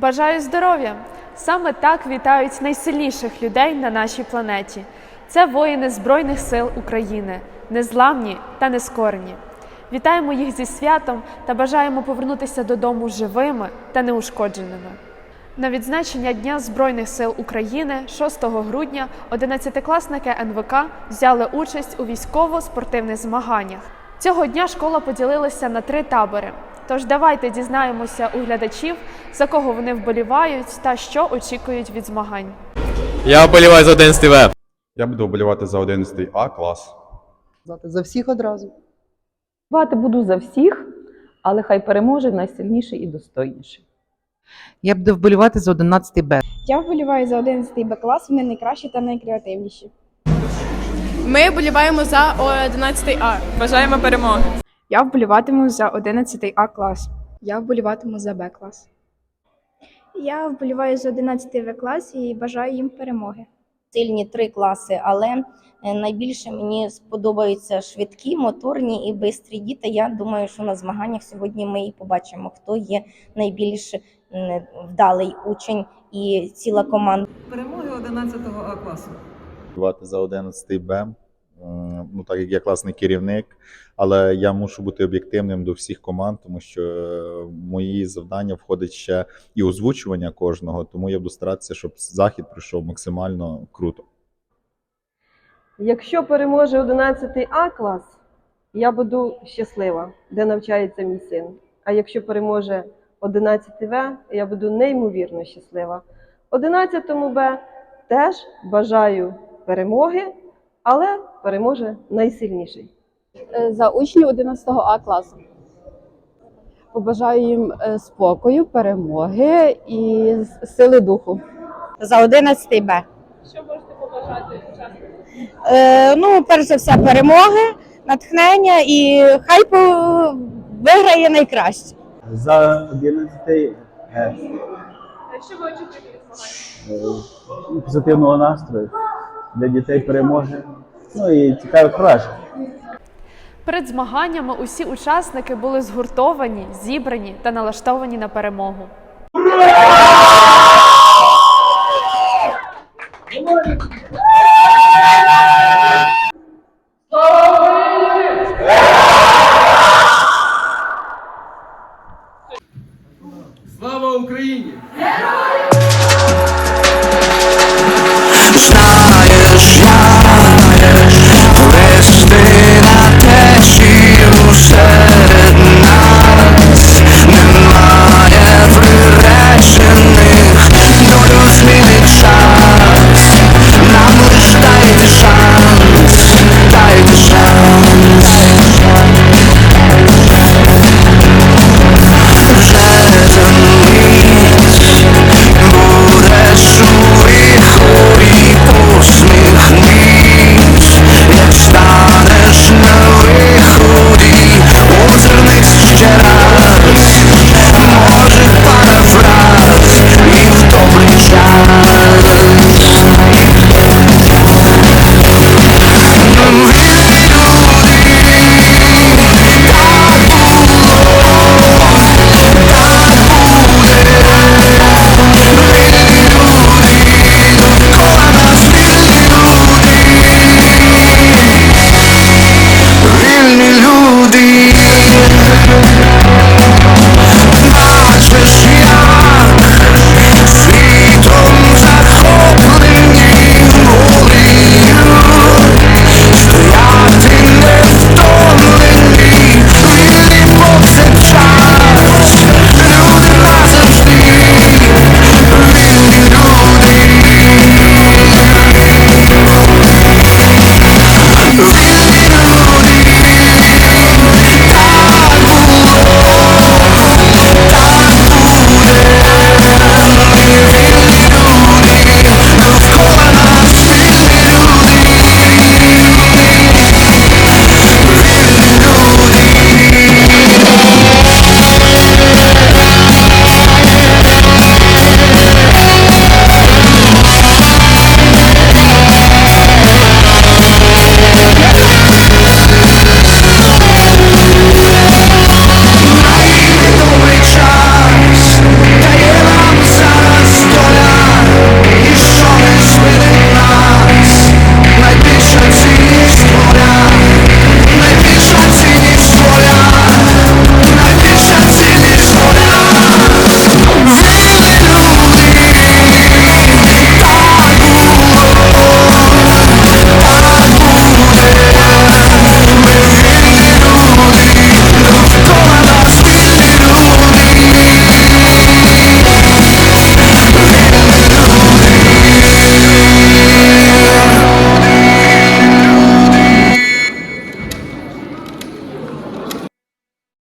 Бажаю здоров'я! Саме так вітають найсильніших людей на нашій планеті. Це воїни Збройних сил України, незламні та нескорені. Вітаємо їх зі святом та бажаємо повернутися додому живими та неушкодженими. На відзначення Дня Збройних сил України 6 грудня 11-класники НВК взяли участь у військово-спортивних змаганнях. Цього дня школа поділилася на три табори. Тож давайте дізнаємося у глядачів, за кого вони вболівають та що очікують від змагань. Я вболіваю за 11 В. Я буду вболівати за 11 А клас. За всіх одразу. Бати буду за всіх, але хай переможе найсильніший і достойніший. Я буду вболівати за 11 Б. Я вболіваю за 11 Б клас, вони найкращі та найкреативніші. Ми вболіваємо за 11 А. Бажаємо перемоги. Я вболіватиму за 11 А клас. Я вболіватиму за Б клас. Я вболіваю за 11 В клас і бажаю їм перемоги. сильні три класи, але е, найбільше мені сподобаються швидкі, моторні і бистрі діти. Я думаю, що на змаганнях сьогодні ми і побачимо, хто є найбільш вдалий учень і ціла команда. Перемоги 11 А класу. За 11 Б. Ну, так як я класний керівник, але я мушу бути об'єктивним до всіх команд, тому що е, мої завдання входить ще і озвучування кожного, тому я буду старатися, щоб захід пройшов максимально круто. Якщо переможе 11 А клас, я буду щаслива, де навчається мій син. А якщо переможе 11 В, я буду неймовірно щаслива. 11 Б теж бажаю перемоги, але переможе найсильніший. За учнів 11 А класу. Побажаю їм е, спокою, перемоги і сили духу. За 11 Б. Що можете побажати учасникам? Е, ну, перш за все, перемоги, натхнення і хай по- виграє найкраще. За 11 Г. Що ви очікуєте від змагань? позитивного настрою для дітей перемоги. Ну і цікавих вражень. Перед змаганнями усі учасники були згуртовані, зібрані та налаштовані на перемогу. Слава